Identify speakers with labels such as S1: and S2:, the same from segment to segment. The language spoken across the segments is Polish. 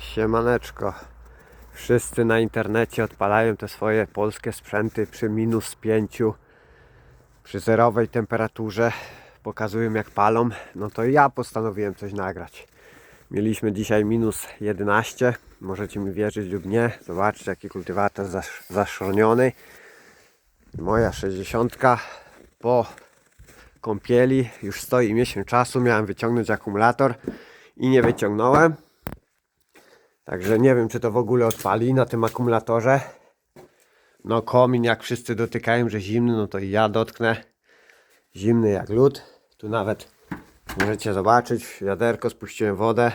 S1: Siemaneczko. Wszyscy na internecie odpalają te swoje polskie sprzęty przy minus 5, przy zerowej temperaturze. Pokazują jak palą. No to ja postanowiłem coś nagrać. Mieliśmy dzisiaj minus 11. Możecie mi wierzyć lub nie. Zobaczcie jaki kultywator zasz- zaszroniony. Moja 60 po kąpieli już stoi miesiąc czasu. Miałem wyciągnąć akumulator i nie wyciągnąłem. Także nie wiem, czy to w ogóle odpali na tym akumulatorze. No komin, jak wszyscy dotykają, że zimny, no to i ja dotknę. Zimny jak lód. Tu nawet możecie zobaczyć, w wiaderko spuściłem wodę.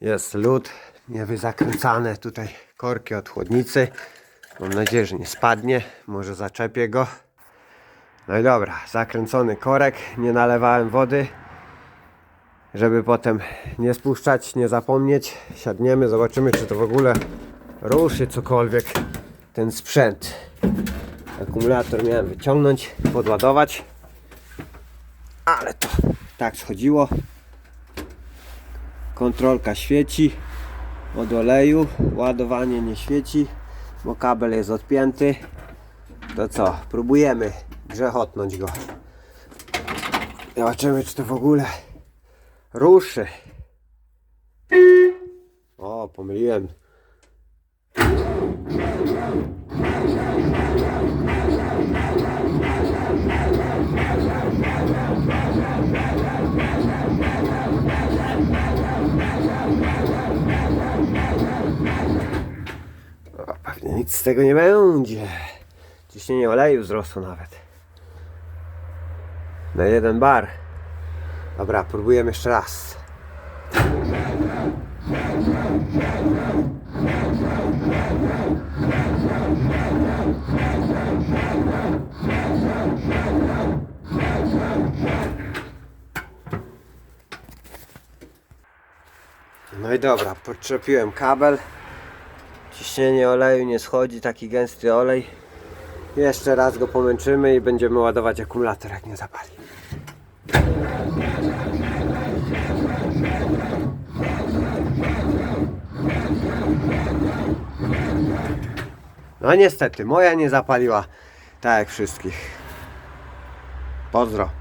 S1: Jest lód, nie zakręcane tutaj korki od chłodnicy. Mam nadzieję, że nie spadnie. Może zaczepię go. No i dobra, zakręcony korek. Nie nalewałem wody żeby potem nie spuszczać, nie zapomnieć. Siadniemy, zobaczymy, czy to w ogóle ruszy cokolwiek ten sprzęt. Akumulator miałem wyciągnąć, podładować, ale to tak schodziło. Kontrolka świeci od oleju, ładowanie nie świeci, bo kabel jest odpięty. To co, próbujemy grzechotnąć go. Zobaczymy, czy to w ogóle ruszy. O, pomyliłem. O, pewnie nic z tego nie będzie. Ciśnienie oleju wzrosło nawet. Na jeden bar. Dobra, próbujemy jeszcze raz. No i dobra, podczepiłem kabel. Ciśnienie oleju nie schodzi, taki gęsty olej. Jeszcze raz go pomęczymy i będziemy ładować akumulator, jak nie zapali. No niestety, moja nie zapaliła tak jak wszystkich. Pozdro.